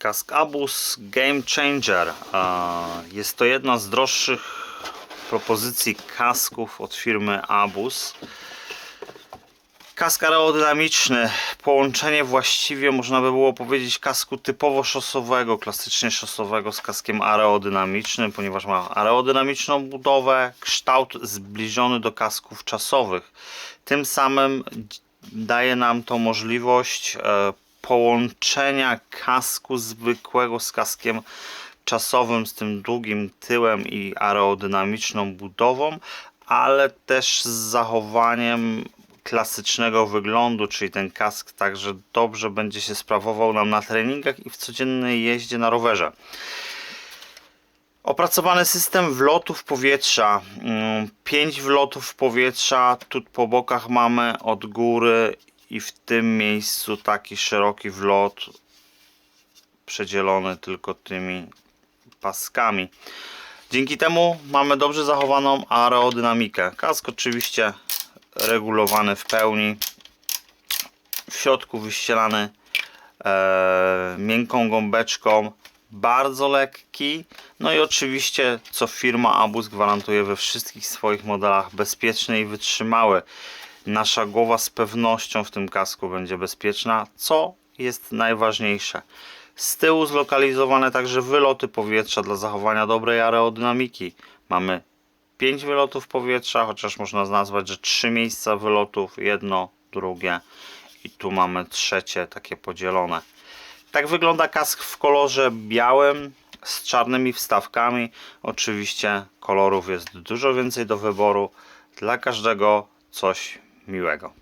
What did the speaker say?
Kask Abus Game Changer. Jest to jedna z droższych propozycji kasków od firmy Abus. Kask aerodynamiczny, połączenie właściwie można by było powiedzieć kasku typowo szosowego, klasycznie szosowego z kaskiem aerodynamicznym, ponieważ ma aerodynamiczną budowę, kształt zbliżony do kasków czasowych. Tym samym daje nam to możliwość e, połączenia kasku zwykłego z kaskiem czasowym, z tym długim tyłem i aerodynamiczną budową, ale też z zachowaniem klasycznego wyglądu, czyli ten kask także dobrze będzie się sprawował nam na treningach i w codziennej jeździe na rowerze. Opracowany system wlotów powietrza. 5 wlotów powietrza. Tu po bokach mamy od góry i w tym miejscu taki szeroki wlot przedzielony tylko tymi paskami. Dzięki temu mamy dobrze zachowaną aerodynamikę. Kask oczywiście regulowany w pełni. W środku wyścielany e, miękką gąbeczką, bardzo lekki. No i oczywiście, co firma Abus gwarantuje we wszystkich swoich modelach, bezpieczny i wytrzymały. Nasza głowa z pewnością w tym kasku będzie bezpieczna, co jest najważniejsze. Z tyłu zlokalizowane także wyloty powietrza dla zachowania dobrej aerodynamiki. Mamy 5 wylotów powietrza, chociaż można nazwać, że 3 miejsca wylotów, jedno, drugie i tu mamy trzecie takie podzielone. Tak wygląda kask w kolorze białym z czarnymi wstawkami. Oczywiście kolorów jest dużo więcej do wyboru. Dla każdego coś miłego.